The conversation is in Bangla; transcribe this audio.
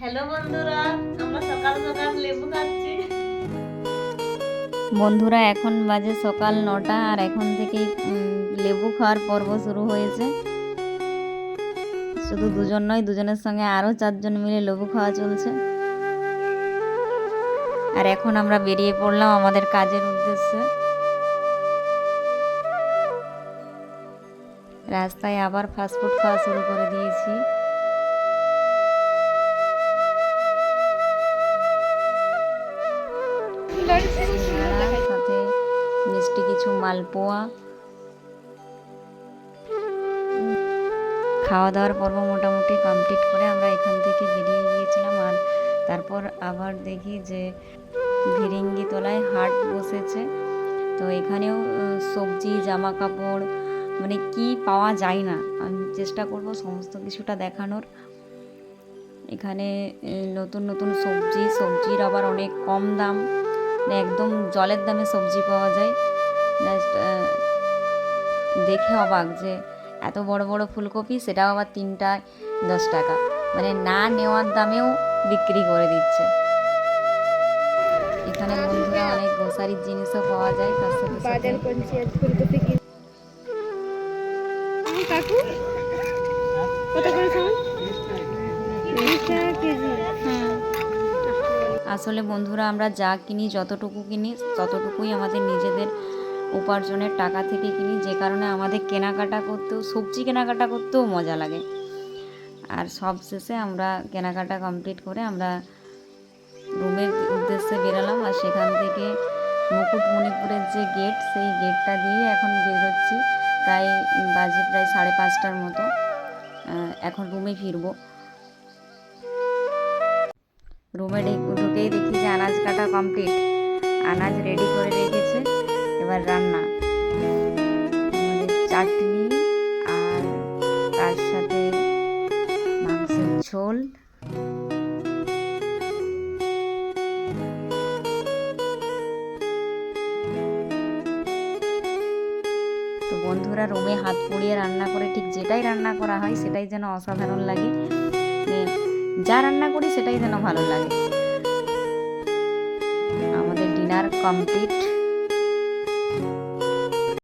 বন্ধুরা বন্ধুরা, এখন বাজে সকাল নটা আর এখন থেকেই লেবু খাওয়ার পর্ব শুরু হয়েছে। শুধু দুজন নয়, দুজনের সঙ্গে আরও চারজন মিলে লেবু খাওয়া চলছে। আর এখন আমরা বেরিয়ে পড়লাম আমাদের কাজের উদ্দেশ্যে। রাস্তায় আবার ফাস্টফুড খাওয়া শুরু করে দিয়েছি। সাথে মিষ্টি কিছু মালপোয়া। খাওয়া দাওয়ার পর্ব মোটামুটি কমপ্লিট করে আমরা এখান থেকে বেরিয়ে গিয়েছিলাম আর তারপর আবার দেখি যে ভিরিঙ্গি তলায় হাট বসেছে। তো এখানেও সবজি জামা কাপড় মানে কি পাওয়া যায় না। আমি চেষ্টা করব সমস্ত কিছুটা দেখানোর। এখানে নতুন নতুন সবজি, সবজির আবার অনেক কম দাম। একদম জলের দামে সবজি পাওয়া যায়। জাস্ট দেখে অবাক যে এত বড় বড় ফুলকপি, সেটাও আবার তিনটায় দশ টাকা। মানে না নেওয়ার দামেও বিক্রি করে দিচ্ছে। এখানে বন্ধুরা অনেক গ্রোসারির জিনিসও পাওয়া যায়, তার সাথে ফুলকপি কাকু, কত করে আসলে বন্ধুরা, আমরা যা কিনি, যতটুকু কিনি, ততটুকুই আমাদের নিজেদের উপার্জনের টাকা থেকে কিনি। যে কারণে আমাদের কেনাকাটা করতেও, সবজি কেনাকাটা করতেও মজা লাগে। আর সব শেষে আমরা কেনাকাটা কমপ্লিট করে আমরা রুমের উদ্দেশ্যে বেরোলাম আর সেখান থেকে মুকুটমণিপুরের যে গেট, সেই গেটটা দিয়ে এখন বেরোচ্ছি। প্রায়, বাজে প্রায় সাড়ে পাঁচটার মতো। এখন রুমে ফিরবো। রুমে ঢুকেই দেখি যে আনাজ কাটা কমপ্লিট আনাজ রেডি করে রেখেছে। এবার রান্না। চাটনি আর তার সাথে মাংসের ঝোল। তো বন্ধুরা, রুমে হাত পুড়িয়ে রান্না করে ঠিক যেটাই রান্না করা হয়, সেটাই যেন অসাধারণ লাগে। যা রান্না করি সেটাই যেন ভালো লাগে। আমাদের ডিনার কমপ্লিট